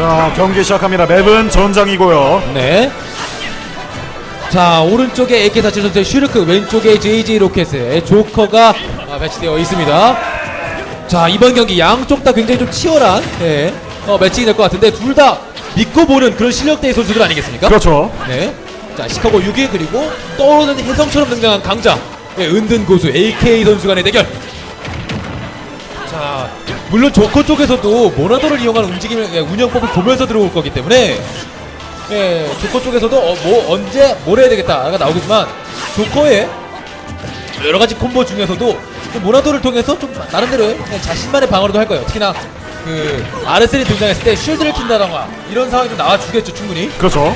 자 경기 시작합니다. 맵은 전장이고요. 네. 자 오른쪽에 AK47 선수의 슈르크 왼쪽에 JJ 로켓의 조커가 아, 배치되어 있습니다. 자 이번 경기 양쪽 다 굉장히 좀 치열한 네, 어, 매칭이 될 것 같은데 둘 다 믿고 보는 그런 실력대의 선수들 아니겠습니까? 그렇죠. 네. 자 시카고 6위 그리고 떠오르는 혜성처럼 등장한 강자 네, 은든 고수 AK 선수 간의 대결. 자 물론 조커 쪽에서도 모나도를 이용한 움직임 예, 운영법을 보면서 들어올 거기 때문에 예, 조커 쪽에서도 어, 뭐 언제 뭘 해야 되겠다가 나오겠지만 조커의 여러 가지 콤보 중에서도 그 모나도를 통해서 좀 나름대로 그냥 자신만의 방어도 할 거예요. 특히나 그 아르셀이 등장했을 때 쉴드를 킨다던가 이런 상황이 좀 나와 주겠죠 충분히. 그렇죠.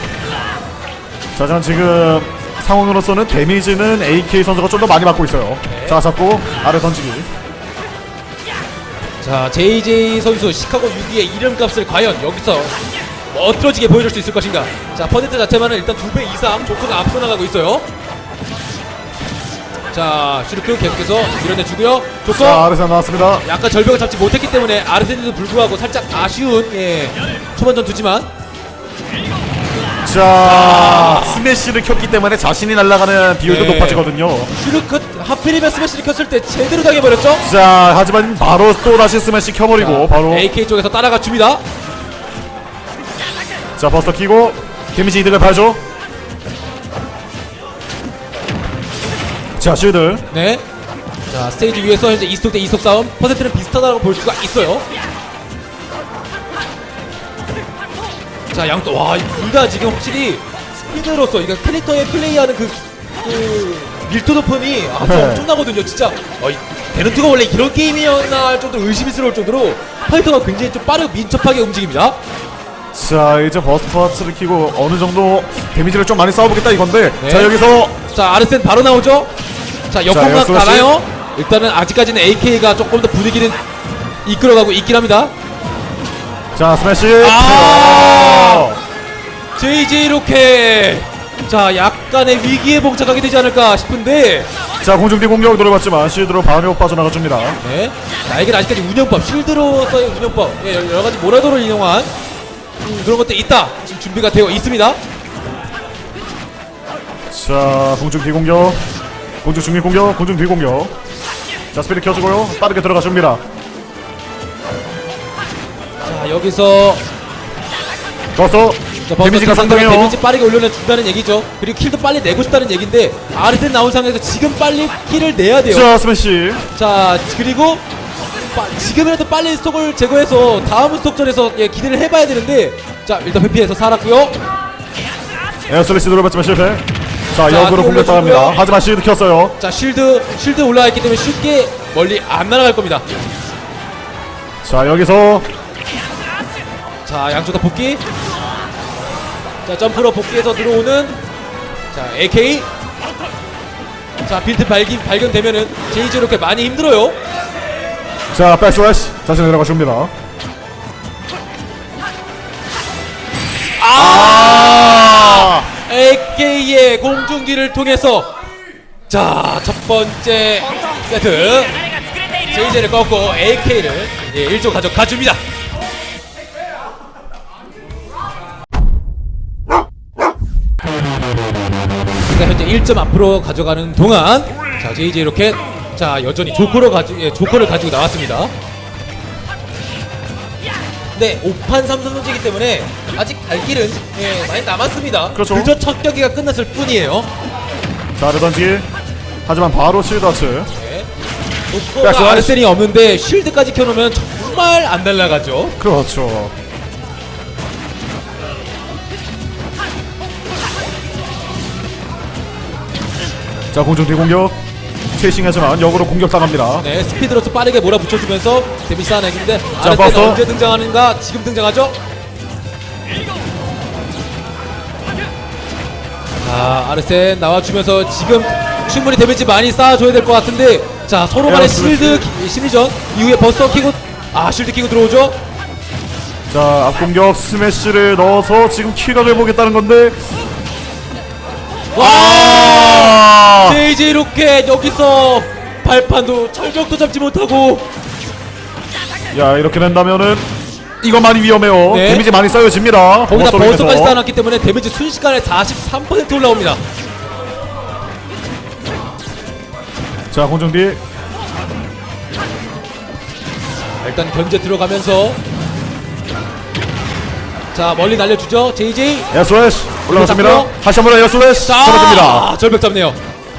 자, 전 지금 상황으로서는 데미지는 AK 선수가 좀 더 많이 받고 있어요. 네. 자, 잡고 아래 던지기. 자 JJ 선수 시카고 6위의 이름값을 과연 여기서 멋들어지게 보여줄 수 있을 것인가? 자 퍼센트 자체만은 일단 두배 이상 조커가 앞서 나가고 있어요. 자 슈르크 계속해서 밀어내주고요. 자, 조커! 아르센 나왔습니다. 약간 절벽을 잡지 못했기 때문에 아르센에도 불구하고 살짝 아쉬운 예, 초반 전투지만 자, 스매시를 켰기 때문에 자신이 날아가는 비율도 네. 높아지거든요. 슈르크 하필이면 스매시를 켰을 때 제대로 당해버렸죠 자, 하지만 바로 또 다시 스매시 켜버리고 바로 AK 쪽에서 따라가 줍니다 자 버스터 키고 데미지 이득을 봐줘. 자, 쉴드. 네. 자, 스테이지 위에서 현재 이스톡 대 이스톡 싸움 퍼센트는 비슷하다고 볼 수가 있어요. 자, 양또 와, 둘 다 지금 확실히 스피드로서 이거 캐릭터의 플레이하는 그, 그 밀도 높음이 아주 네. 엄청나거든요. 진짜 어, 이 데넌트가 원래 이런 게임이었나 할 정도로 의심스러울 정도로 파이터가 굉장히 좀 빠르고 민첩하게 움직입니다. 자, 이제 버스터 파츠를 키고 어느 정도 데미지를 좀 많이 쌓아보겠다 이건데. 네. 자, 여기서 자, 아르센 바로 나오죠. 자, 역공각. 나가요. 일단은 아직까지는 AK가 조금 더 분위기는 이끌어가고 있긴 합니다. 자, 스매시. 아! 아~ JJ 로켓 자 약간의 위기에 봉착하게 되지 않을까 싶은데 자, 공중뒤 공격 노려봤지만 쉴드로 반으로 빠져나가줍니다. 네 나에겐 아직까지 운영법 쉴드로서의 운영법 예, 여러 가지 모라도를 이용한 음, 그런 것들이 있다 지금 준비가 되어 있습니다 자, 공중 뒤 공격. 공중 중립 공격, 공중 뒤 공격. 자, 스피드 켜주고요. 빠르게 들어가줍니다. 자 여기서. 자, 버스 데미지가 상당해요. 데미지 빠르게 올려준다는 얘기죠 그리고 킬도 빨리 내고 싶다는 얘기인데 아르센 나온 상황에서 지금 빨리 킬을 내야 돼요 자, 스매시. 자 그리고 빠- 지금이라도 빨리 스톡을 제거해서 다음 스톡전에서 예, 기대를 해봐야 되는데 자 일단 회피해서 살았고요 에어슬래시 노려봤지만 실패. 자, 자, 역으로 또 공격 당합니다. 올려주고요. 하지만 실드 켰어요. 자 쉴드 쉴드 올라와 있기 때문에 쉽게 멀리 안 날아갈 겁니다 자, 여기서 자 양쪽 다 복귀 자 점프로 복귀해서 들어오는 자 AK 자 빌트 발견 발견되면은 제이지 이렇게 많이 힘들어요 자, 백스래시 다시 내려가 줍니다. 아! AK의 공중기를 통해서 자 첫 번째 세트 제이제를 꺾고 AK를 예, 1조 가져 가 줍니다. 그러니까 현재 1점 앞으로 가져가는 동안 자 제이제 이렇게 자 여전히 조커로 가지 예, 조커를 가지고 나왔습니다. 네, 5판 3선승제이기 때문에 아직 갈 길은 예, 많이 남았습니다. 그렇죠. 그저 첫 경기가 끝났을 뿐이에요. 자, 르던지. 하지만 바로 실드 아츠. 네. 백스와이스. 조커가 아르센이 없는데 쉴드까지 켜놓으면 정말 안 날아가죠. 그렇죠. 자, 공중 뒤 공격. 최싱하지만 역으로 공격 당합니다. 네, 스피드로서 빠르게 몰아붙여주면서 데미지 쌓아내기인데 아르센 버스. 언제 등장하는가? 지금 등장하죠? 자, 아르센 나와주면서 지금 충분히 데미지 많이 쌓아줘야 될 것 같은데 자, 서로 간의. 실드 기- 심리전 이후에 버스터 키고 아, 실드 키고 들어오죠? 자, 앞공격 스매시를 넣어서 지금 킬각을 해보겠다는 건데. 아! JJ 로켓 여기서 발판도 철벽도 잡지 못하고 야, 이렇게 된다면은 이거 많이 위험해요. 네. 데미지 많이 쌓여집니다. 거기다 버스까지. 쌓아놨기 때문에 데미지 순식간에 43% 올라옵니다. 자 공중뒤 일단 견제 들어가면서 자 멀리 날려주죠 JJ SOS 올라갔습니다. 잡고요. 하샤무라 SOS 자 잡았습니다. 절벽 잡네요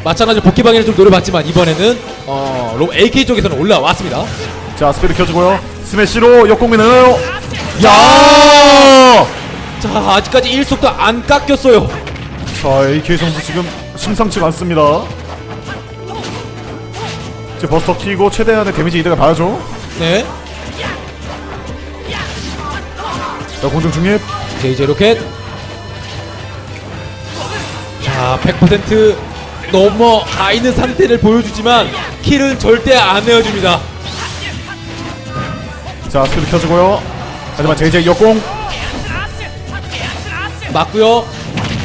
마찬가지로 복귀방해를 좀 노려봤지만 이번에는 어, 로 AK 쪽에서는 올라왔습니다 자 스피드 켜주고요. 스매시로 역공이 되나요? 야! 자 아직까지 1속도 안 깎였어요 자 AK 선수 지금 심상치가 않습니다. 이제 버스터 키고 최대한의 데미지 이득을 봐야죠. 네 자 공중 중립. JJ 로켓 자 100% 넘어가 있는 상태를 보여주지만 킬은 절대 안 내어줍니다 자 스피드 켜주고요. 하지만 JJ 역공. 맞고요.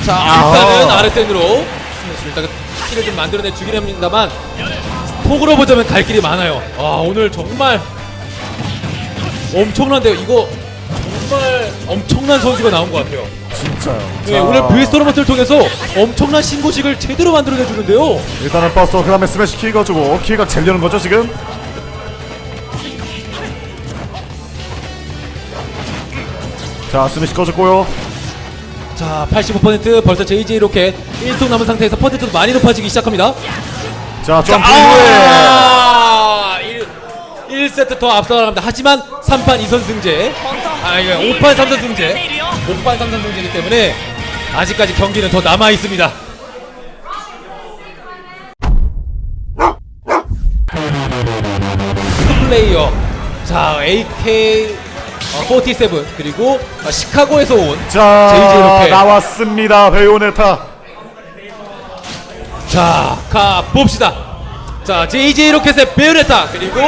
자 아. 일단은 아르센으로 일단 킬을 좀 만들어내 주긴 합니다만 폭으로 보자면 갈 길이 많아요. 아 오늘 정말 엄청난데요. 이거 정말 엄청난 선수가 나온 것 같아요. 진짜요. 네, 자, 오늘 VS 토너먼트를 통해서 엄청난 신고식을 제대로 만들어내 주는데요. 일단은 버스터 그 다음에 스매시 키 가지고 키가 젤려는 거죠 지금. 자 스매시 꺼졌고요. 자 85% 벌써 JJ 로켓 1속 남은 상태에서 퍼센트도 많이 높아지기 시작합니다. 자 점프 이후에 아, 1, 1세트 더 앞서 나갑니다. 하지만 3판 2선 승제. 아, 이거 5판 3선 승제. 5판 3선 승제이기 때문에 아직까지 경기는 더 남아 있습니다. 플레이어. 자, AK 어, 47 그리고 어, 시카고에서 온자 JJ 로켓. 나왔습니다 베요네타. 자, 가 봅시다. 자, JJ 로켓의 베요네타 그리고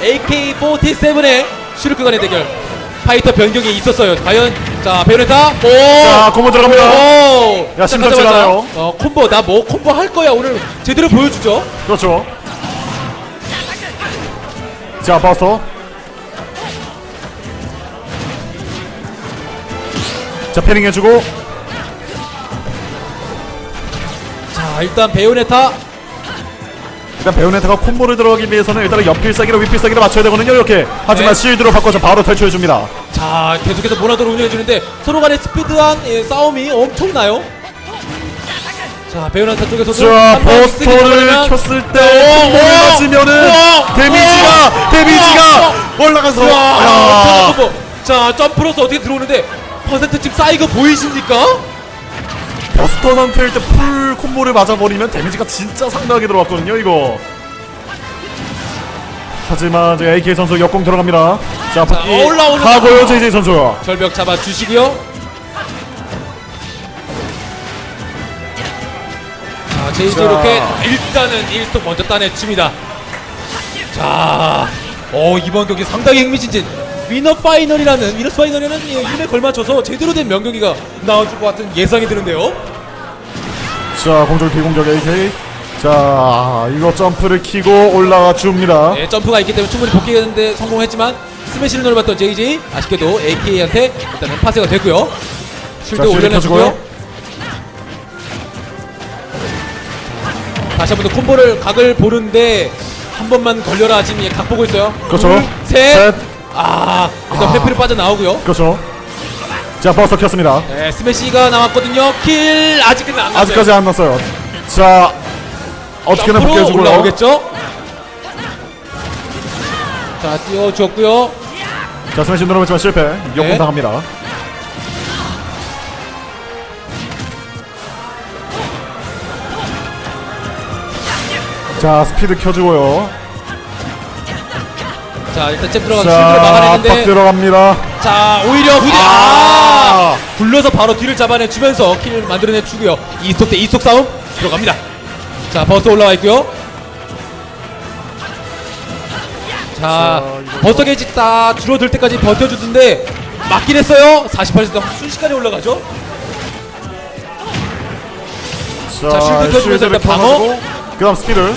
AK47의 슈르크 간의 대결. 파이터 변경이 있었어요. 과연 자, 베요네타. 오! 자 콤보 들어갑니다. 오! 야, 심상치 시작하자마자, 않아요. 어, 콤보 나 뭐 콤보 할 거야. 오늘 제대로 보여주죠. 그렇죠. 자 버스터. 자 패닝 해주고 자, 일단 베요네타 일단 베요네타가 콤보를 들어가기 위해서는 일단은 옆필사기로 윗필사기로 맞춰야 되거든요 이렇게 하지만 네. 실드로 바꿔서 바로 탈출해줍니다 자, 계속해서 모나도를 운영해 주는데 서로 간의 스피드한 예, 싸움이 엄청나요. 자, 베요네타 쪽에서도 자 버스터를 켰을 때 오, 콤보를 오, 맞으면은 오, 데미지가 오, 데미지가 올라가서 콤보. 자, 점프로서 어떻게 들어오는데 퍼센트 지금 쌓이고 보이십니까? 버스터 상태일 때 풀 콤보를 맞아버리면 데미지가 진짜 상당하게 들어왔거든요 이거 하지만 이제 AK 선수 역공 들어갑니다 자 올라오는 가고요 JJ 선수가 절벽 잡아 주시고요. 자, 제이지 자. 로켓 일단은 1속 먼저 따내줍니다. 자, 어 이번 경기 상당히 흥미진진. 위너 파이널이라는 위너 파이널이라는 이 이름에 걸맞춰서 제대로 된 명경기가 나와줄 것 같은 예상이 드는데요. 자 공중 비공격 AK 자 이거 점프를 키고 올라가 줍니다 네, 점프가 있기 때문에 충분히 복귀했는데 성공했지만 스매시를 노려봤던 JJ 아쉽게도 AK한테 일단은 파쇄가 됐고요. 쉴드 자, 쉴드 올려내주고요. 다시 한 번 더 콤보를 각을 보는데 한 번만 걸려라 지금 얘 각 보고 있어요. 그렇죠. 둘, 셋. 셋. 아 일단 회피를 빠져나오고요. 그렇죠 자 버스터 켰습니다 네, 스매시가 나왔거든요. 킬 아직은 안 났어요. 아직까지 안 났어요 자 어떻게든 점프로 복귀해주고요 올라오겠죠. 자 띄워줬고요. 자 스매시 누르지만 실패 역공 네. 당합니다 자 스피드 켜주고요 자 일단 잽 들어가서 쉴드를 자 압박 막아내는데 들어갑니다 자 오히려 후디 아! 아! 굴러서 바로 뒤를 잡아내 주면서 킬을 만들어내 주고요. 이속 대 이속 싸움 들어갑니다. 자 버스 올라와 있고요. 자 버스 게이지 딱 줄어들 때까지 버텨주던데 맞긴 했어요. 48에서 순식간에 올라가죠. 자, 실드 켜주면서 일단 방어. 그 다음 스피드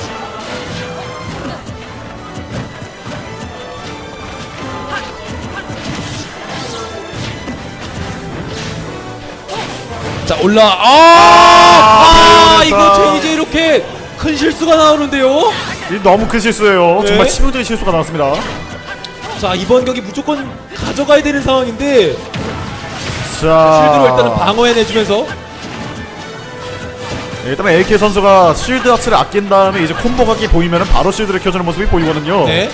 자 올라 아, 아, 아, 이거. 이제 이렇게 큰 실수가 나오는데요. 이 너무 큰 실수예요. 네. 정말 치명적인 실수가 나왔습니다. 자 이번 경기 무조건 가져가야 되는 상황인데 자, 실드로 일단은 방어해내주면서 네, 일단 AK 선수가 실드 하츠를 아낀 다음에 이제 콤보 각이 보이면 바로 실드를 켜주는 모습이 보이거든요. 네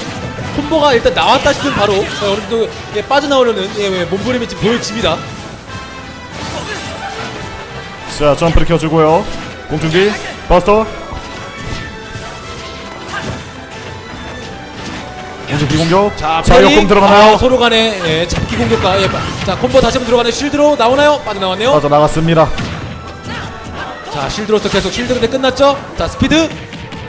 콤보가 일단 나왔다 싶으면 바로 자, 어느 정도 예, 빠져나오려는 예, 예, 몸부림이 지금 보여집니다. 자, 점프를 켜주고요. 공중기, 버스터. 공중 비공격. 자, 자. 역공 들어가나요? 아, 서로 간에 예, 잡기 공격과 예, 빠- 자 콤보 다시 한번 들어가는 실드로 나오나요? 빠져나왔네요. 빠져 나갔습니다. 자 실드로서 계속 실드 근데 끝났죠? 자 스피드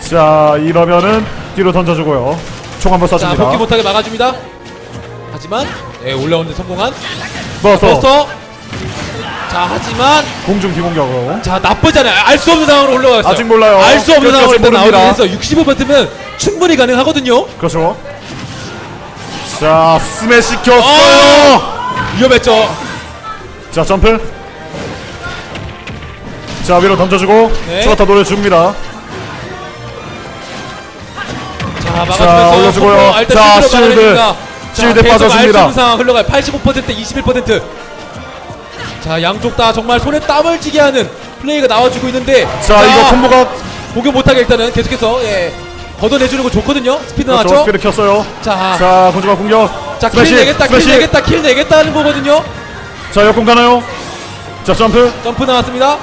자, 이러면은 뒤로 던져주고요. 총 한번 자 쏴줍니다. 복귀 못하게 막아줍니다. 하지만 예, 올라오는데 성공한 버스터. 버스터. 자 하지만 공중 비공격으로. 자 나쁘잖아요. 알 수 없는 상황으로 올라갔어요. 아직 몰라요. 알 수 없는 상황으로 일단 나오긴 모릅니다. 했어. 65%면 충분히 가능하거든요. 그렇죠. 자, 스매시 켰어요. 위험했죠. 자, 점프. 자, 위로 던져주고 네. 추가타 노려줍니다. 자 자, 막아주면서 올려주고요. 콤보, 아, 일단 자, 실드로 실드. 막아냅니다. 자, 실드 계속 빠졌습니다. 알수 없는 상황 흘러가요. 85% 21%. 자 양쪽 다 정말 손에 땀을 쥐게 하는 플레이가 나와주고 있는데 자, 이거 콤보가 공격 못하게 일단은 계속해서 예 걷어내주는 거 좋거든요. 스피드 그렇죠. 나왔죠? 스피드 켰어요. 자, 자, 공중과 공격. 자, 킬 내겠다, 킬. 내겠다, 킬 내겠다 하는 거거든요. 자, 역공 가나요? 자, 점프. 점프 나왔습니다.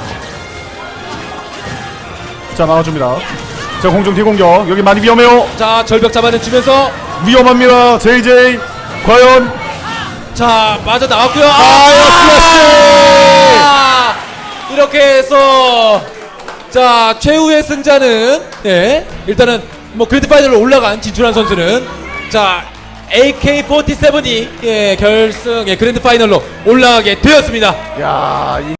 자, 나와줍니다. 자, 공중 뒤공격. 여기 많이 위험해요. 자, 절벽 잡아내주면서 위험합니다. JJ. 과연. 자, 맞아 나왔고요. 아, 아, 이렇게 해서 자 최후의 승자는 예 일단은 뭐 그랜드 파이널로 올라간 진출한 선수는 자 AK47이 예 결승 예 그랜드 파이널로 올라가게 되었습니다. 야, 이